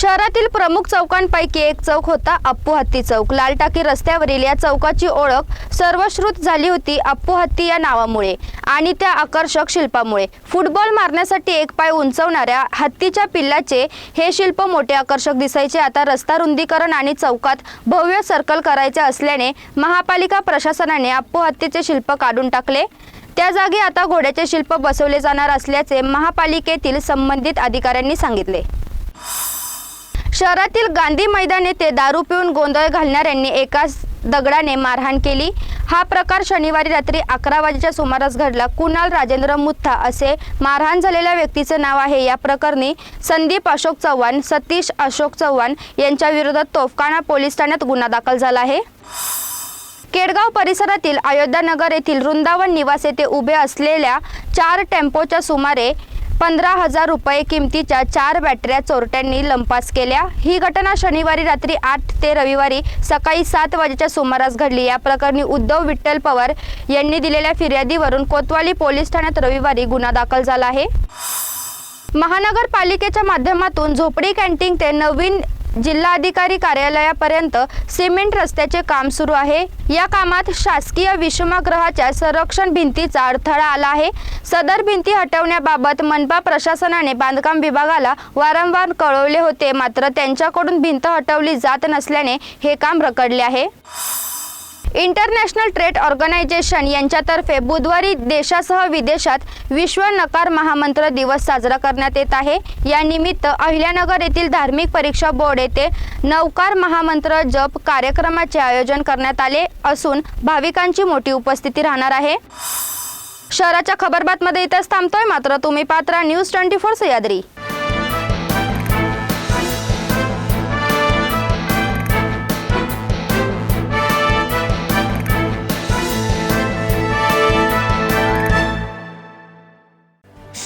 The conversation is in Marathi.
शहरातील प्रमुख चौकांपैकी एक चौक होता अप्पू हत्ती चौक. लाल टाकी रस्त्यावरील या चौकाची ओळख सर्वश्रुत झाली होती अप्पू हत्ती या नावामुळे आणि त्या आकर्षक शिल्पामुळे. फुटबॉल मारण्यासाठी एक पाय उंचवणाऱ्या हत्तीच्या पिल्लाचे हे शिल्प मोठे आकर्षक दिसायचे. आता रस्ता रुंदीकरण आणि चौकात भव्य सर्कल करायचे असल्याने महापालिका प्रशासनाने अप्पू हत्तीचे शिल्प काढून टाकले. त्या जागी आता घोड्याचे शिल्प बसवले जाणार असल्याचे महापालिकेतील संबंधित अधिकाऱ्यांनी सांगितले. शहरातील गांधी मैदान येथे दारू पिऊन गोंधळ घालणाऱ्यांनी एकाच दगडाने मारहाण केली. हा प्रकार शनिवारी रात्री अकरा वाजेच्या सुमारास घडला. कुणाल राजेंद्र मुत्था असे मारहाण झालेल्या व्यक्तीचे नाव आहे. या प्रकरणी संदीप अशोक चव्हाण सतीश अशोक चव्हाण यांच्या विरोधात तोफखाना पोलीस ठाण्यात गुन्हा दाखल झाला आहे. केडगाव परिसरातील अयोध्यानगर येथील वृंदावन निवास येथे उभे असलेल्या चार टेम्पोच्या सुमारे पंधरा हजार रुपये किमतीच्या चार बॅटऱ्या चोरट्यांनी लंपास केल्या. ही घटना शनिवारी रात्री आठ ते रविवारी सकाळी सात वाजेच्या सुमारास घडली. या प्रकरणी उद्धव विठ्ठल पवार यांनी दिलेल्या फिर्यादीवरून कोतवाली पोलीस ठाण्यात रविवारी गुन्हा दाखल झाला आहे. महानगरपालिकेच्या माध्यमातून झोपडी कॅन्टीन ते नवीन जिल्हाधिकारी कार्यालयापर्यंत सिमेंट रस्त्याचे काम सुरू आहे. या कामात शासकीय विषमगृहाच्या संरक्षण भिंतीचा अडथळा आला आहे. सदर भिंती हटवण्याबाबत मनपा प्रशासनाने बांधकाम विभागाला वारंवार कळवले होते मात्र त्यांच्याकडून भिंत हटवली जात नसल्याने हे काम रखडले आहे. इंटरनॅशनल ट्रेड ऑर्गनायझेशन यांच्यातर्फे बुधवारी देशासह विदेशात विश्व नकार महामंत्र दिवस साजरा करण्यात येत आहे. या निमित्त अहिल्यानगर येथील धार्मिक परीक्षा बोर्ड येथे नवकार महामंत्र जप कार्यक्रमाचे आयोजन करण्यात आले असून भाविकांची मोठी उपस्थिती राहणार आहे. शहराच्या खबरबातमध्ये इथंच थांबतोय. मात्र तुम्ही पात्रा न्यूज ट्वेंटी फोर सह्याद्री.